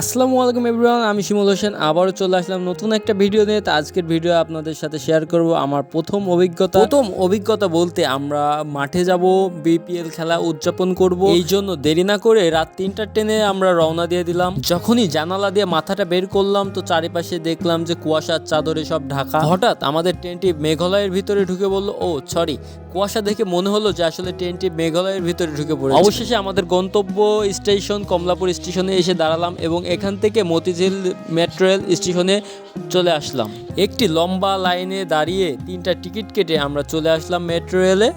আসসালামু আলাইকুম এভরিওয়ান আমি শিমুল হোসেন, আবারও চলে আসলাম নতুন একটা ভিডিও নিয়ে। তো আজকের ভিডিও আপনাদের সাথে শেয়ার করব আমার প্রথম অভিজ্ঞতা। প্রথম অভিজ্ঞতা বলতে আমরা মাঠে যাব বিপিএল খেলা উদযাপন করব। এই জন্য দেরি না করে রাত তিনটার ট্রেনে আমরা রওনা দিয়ে দিলাম। যখনই জানালা দিয়ে মাথাটা বের করলাম, তো চারিপাশে দেখলাম যে কুয়াশার চাদরে সব ঢাকা। হঠাৎ আমাদের ট্রেনটি মেঘালয়ের ভিতরে ঢুকে বলল ও সরি কুয়াশা দেখে মনে হলো যে আসলে ট্রেনটি মেঘালয়ের ভিতরে ঢুকে পড়ে অবশেষে আমাদের গন্তব্য স্টেশন, কমলাপুর স্টেশনে এসে দাঁড়ালাম এবং এখান থেকে মতিঝিল মেট্রো রেল স্টেশনে চলে আসলাম একটি লম্বা লাইনে দাঁড়িয়ে তিনটা টিকিট কেটে আমরা চলে আসলাম মেট্রো রেলে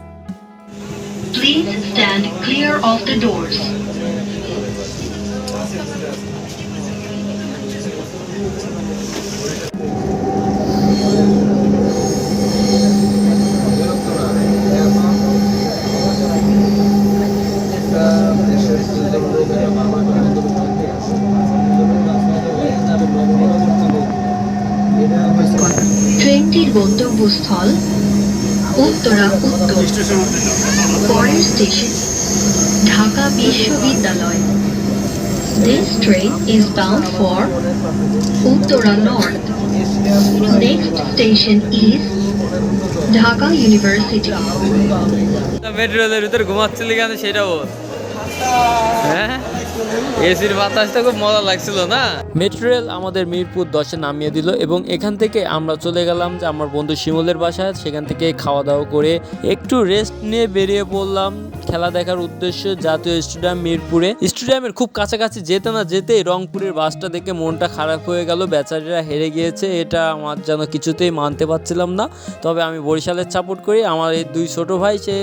Please stand clear of the doors. গন্তব্যস্থল উত্তরা উত্তর পরের স্টেশন, ঢাকা বিশ্ববিদ্যালয়। This train is bound for Uttara north next station is Dhaka university মেট্রোলের ভিতরে ঘুমাচ্ছিল কেন সেটা বল। এসির বাতাসটা খুব মজা লাগছিল না? মেট্রো রেল আমাদের মিরপুর দশে নামিয়ে দিল এবং এখান থেকে আমরা চলে গেলাম যে আমার বন্ধু শিমুলের বাসায়। সেখান থেকে খাওয়া দাওয়া করে একটু রেস্ট নিয়ে বেরিয়ে পড়লাম। খেলা দেখার উদ্দেশ্য জাতীয় স্টেডিয়াম মিরপুরে। স্টেডিয়ামের খুব কাছাকাছি যেতে না যেতেই রংপুরের বাসটা দেখে মনটা খারাপ হয়ে গেল। বেচারিরা হেরে গিয়েছে, এটা আমার যেন কিছুতেই মানতে পারছিলাম না। তবে আমি বরিশালের সাপোর্ট করি। আমার এই দুই ছোট ভাই, সে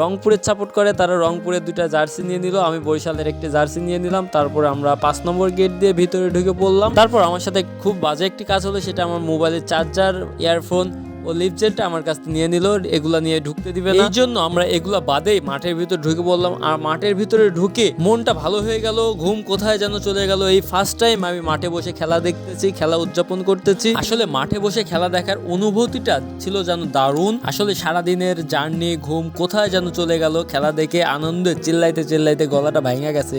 রংপুরের সাপোর্ট করে, তারা রংপুরের দুইটা জার্সি নিয়ে নিল। আমি বরিশালের একটি জার্সি নিয়ে নিলাম, তারপর আমরা পাঁচ নম্বর গেট দিয়ে ভিতরে ঢুকে পড়লাম। তারপর আমার সাথে খুব বাজে একটি কাজ হলো, সেটা আমার মোবাইলের চার্জার ইয়ারফোন ও লিপজেটটা আমার কাছ থেকে নিয়ে নিল, এগুলা নিয়ে ঢুকতে দিবে এই জন্য আমরা এগুলা বাদেই মাঠের ভিতর ঢুকে পড়লাম। আর মাঠের ভিতরে ঢুকে মনটা ভালো হয়ে গেল, ঘুম কোথায় যেন চলে গেল। এই ফার্স্ট টাইম আমি মাঠে বসে খেলা দেখতেছি, খেলা উদযাপন করতেছি। আসলে মাঠে বসে খেলা দেখার অনুভূতিটা ছিল যেন দারুণ। আসলে সারাদিনের জার্নি, ঘুম কোথায় যেন চলে গেল, খেলা দেখে আনন্দে চিল্লাইতে চিল্লাইতে গলাটা ভেঙে গেছে।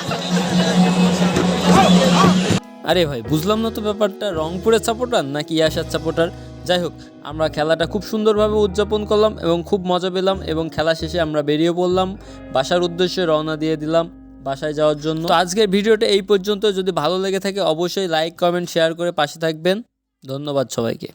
আরে ভাই, বুঝলাম না তো ব্যাপারটা। রংপুরের সাপোর্টার নাকি ইয়াসার সাপোর্টার? যাই হোক, আমরা খেলাটা খুব সুন্দরভাবে উদযাপন করলাম এবং খুব মজা পেলাম এবং খেলা শেষে আমরা বেরিয়ে পড়লাম। বাসার উদ্দেশ্যে রওনা দিয়ে দিলাম বাসায় যাওয়ার জন্য। তো আজকের ভিডিওটা এই পর্যন্ত। যদি ভালো লেগে থাকে, অবশ্যই লাইক কমেন্ট শেয়ার করে পাশে থাকবেন। ধন্যবাদ সবাইকে।